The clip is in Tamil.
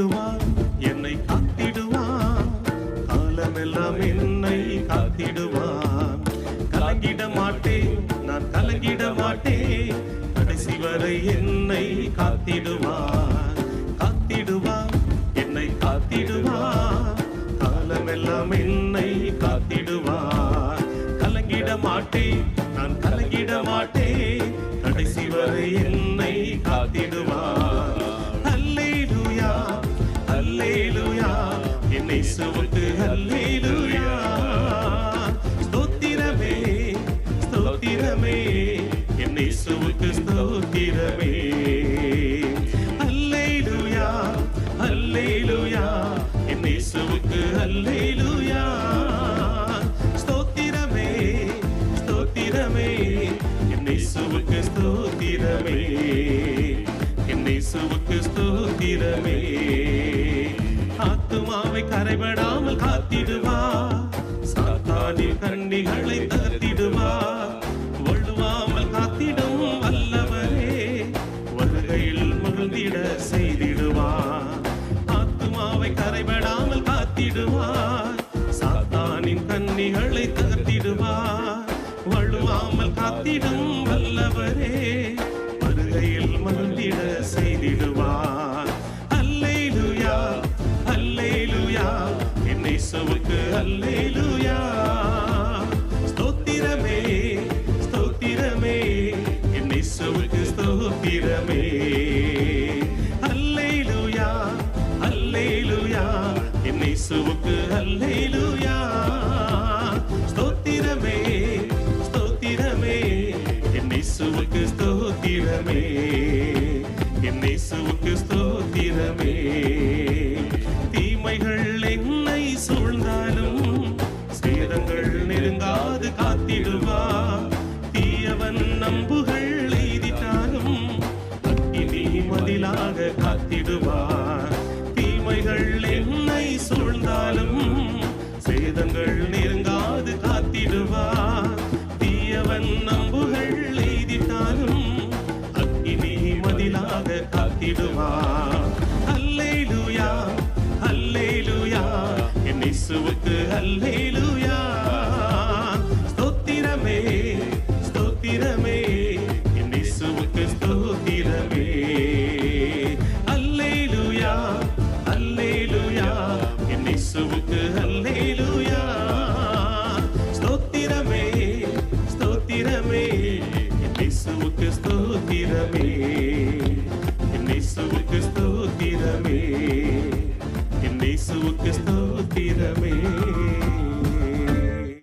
காத்திடுவான் என்னை காத்திடுவான். காலமெல்லாம் என்னை காத்திடுவான். கலங்கிட மாட்டேன் நான் கலங்கிட மாட்டேன். கடைசி வரை என்னை காத்திடுவான். காத்திடுவான் என்னை காத்திடுவான். காலமெல்லாம் என்னை காத்திடுவான். கலங்கிட மாட்டேன் நான் கலங்கிட மாட்டேன். கடைசி வரை என்னை காத்திடுவார் என்னை அல்லேலூயா ஸ்தோத்திரமே ஸ்தோத்திரமே. என்னை சுவுக்கு ஸ்தோத்திரமே. அல்லேலூயா அல்லேலூயா என்னை சுவுக்கு அல்லேலூயா ஸ்தோத்திரமே ஸ்தோத்திரமே. என்னை சுவுக்கு ஸ்தோத்திரமே. என்னை சுவுக்கு ஸ்தோத்திரமே. ஆத்துமாவை கரைபடாமல் காத்திடுவா. சாத்தானில் கண்ணிகளை தகர்த்திடுவா. வழுவாமல் காத்திடும் வல்லவரே வருகையில் முழுந்திட செய்திடுவா. ஆத்துமாவை கரைபடாமல் காத்திடுவா. சாத்தானின் கண்ணிகளை தகர்த்திடுவா. வழுவாமல் காத்திடும் வல்லவரே வருகையில் மருந்திட செய்திடுவார் மந்திரமே அல்லேலூயா அல்லேலூயா. என்னை சுவுக்கு அல்லேலூயா. ஸ்தோத்திரமே ஸ்தோத்திரமே. என்னை சுவுக்கு ஸ்தோத்திரமே. என்னை சுவுக்கு ஸ்தோத்திரமே. மதிலாக காத்திடுவார் அல்லேலூயா அல்லேலூயா. என் இயேசுவுக்கு அல்லேலூயா. ஸ்தோத்திரமே ஸ்தோத்திரமே. என் இயேசுவுக்கு ஸ்தோத்திரமே. அல்லேலூயா அல்லேலூயா. என் இயேசுவுக்கு அல்லேலூயா. ஸ்தோத்திரமே ஸ்தோத்திரமே. என் இயேசுவுக்கு ஸ்தோத்திரமே.